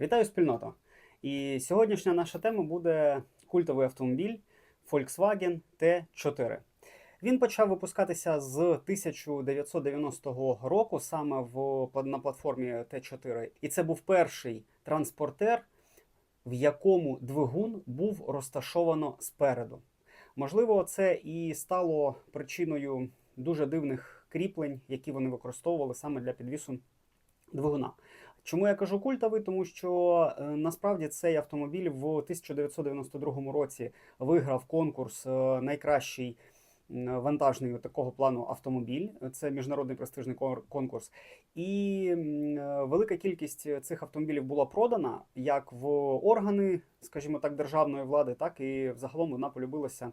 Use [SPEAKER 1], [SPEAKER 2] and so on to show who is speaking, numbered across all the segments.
[SPEAKER 1] Вітаю спільнота! І сьогоднішня наша тема буде культовий автомобіль Volkswagen T4. Він почав випускатися з 1990 року саме в, на платформі T4. І це був перший транспортер, в якому двигун був розташовано спереду. Можливо, це і стало причиною дуже дивних кріплень, які вони використовували саме для підвісу двигуна. Чому я кажу культовий? Тому що е, насправді цей автомобіль в 1992 році виграв конкурс е, найкращий вантажний такого плану автомобіль. Це міжнародний престижний конкурс. І велика кількість цих автомобілів була продана як в органи, скажімо так, державної влади, так і взагалом вона полюбилася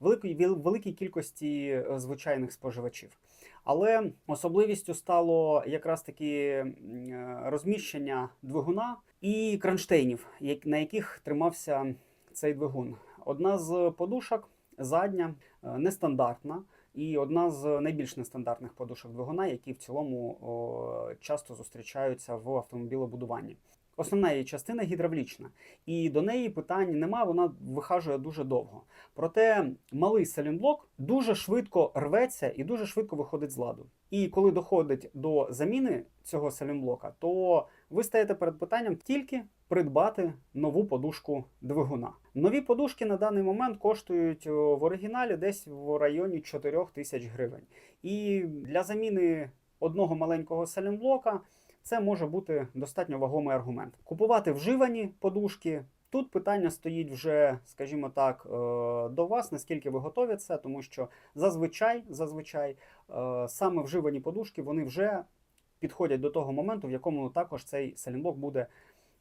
[SPEAKER 1] великій, вел- великій кількості е, звичайних споживачів. Але особливістю стало якраз таки е, розміщення двигуна і кронштейнів, на яких тримався цей двигун. Одна з подушок задня е, нестандартна. І одна з найбільш нестандартних подушок двигуна, які в цілому о, часто зустрічаються в автомобілебудуванні. Основна її частина гідравлічна, і до неї питань нема, вона вихажує дуже довго. Проте малий салінблок дуже швидко рветься і дуже швидко виходить з ладу. І коли доходить до заміни цього салінблока, то ви стаєте перед питанням тільки придбати нову подушку двигуна. Нові подушки на даний момент коштують в оригіналі десь в районі 4 тисяч гривень. І для заміни одного маленького салінблока це може бути достатньо вагомий аргумент. Купувати вживані подушки. Тут питання стоїть вже, скажімо так, е, до вас, наскільки ви готові це, тому що зазвичай, зазвичай е, саме вживані подушки вони вже підходять до того моменту, в якому також цей салінблок буде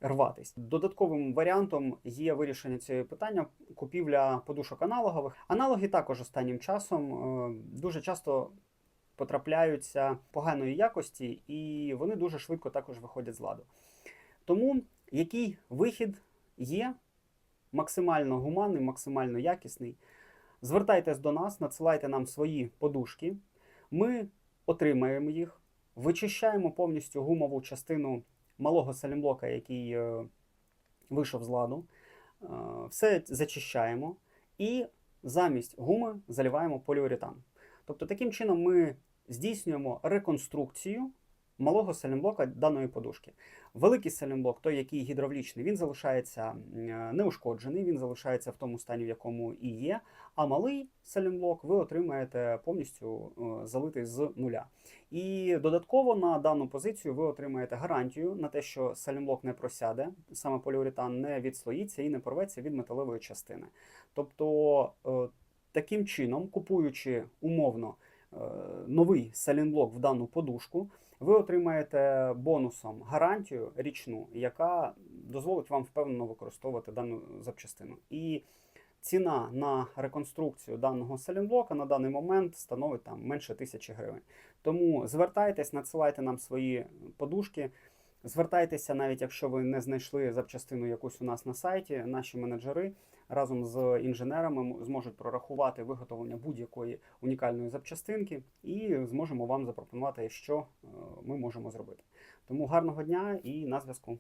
[SPEAKER 1] рватись. Додатковим варіантом є вирішення цього питання купівля подушок аналогових. Аналоги також останнім часом е, дуже часто потрапляються поганої якості, і вони дуже швидко також виходять з ладу. Тому який вихід є максимально гуманний, максимально якісний, звертайтесь до нас, надсилайте нам свої подушки. Ми отримаємо їх, вичищаємо повністю гумову частину малого салімблока, який е, вийшов з ладу. Е, все зачищаємо і замість гуми заливаємо поліуретан. Тобто таким чином ми здійснюємо реконструкцію малого салімблока даної подушки. Великий салімблок, той, який гідравлічний, він залишається е, неушкоджений, він залишається в тому стані, в якому і є. А малий салімблок ви отримаєте повністю е, залитий з нуля. І додатково на дану позицію ви отримаєте гарантію на те, що салімблок не просяде, саме поліуретан не відслоїться і не порветься від металевої частини. Тобто, е, таким чином, купуючи умовно е, новий салінблок в дану подушку, ви отримаєте бонусом гарантію річну, яка дозволить вам впевнено використовувати дану запчастину. І ціна на реконструкцію даного салінблока на даний момент становить там менше тисячі гривень. Тому звертайтесь, надсилайте нам свої подушки. Звертайтеся, навіть якщо ви не знайшли запчастину якусь у нас на сайті, наші менеджери разом з інженерами зможуть прорахувати виготовлення будь-якої унікальної запчастинки і зможемо вам запропонувати, що е, ми можемо зробити. Тому гарного дня і на зв'язку.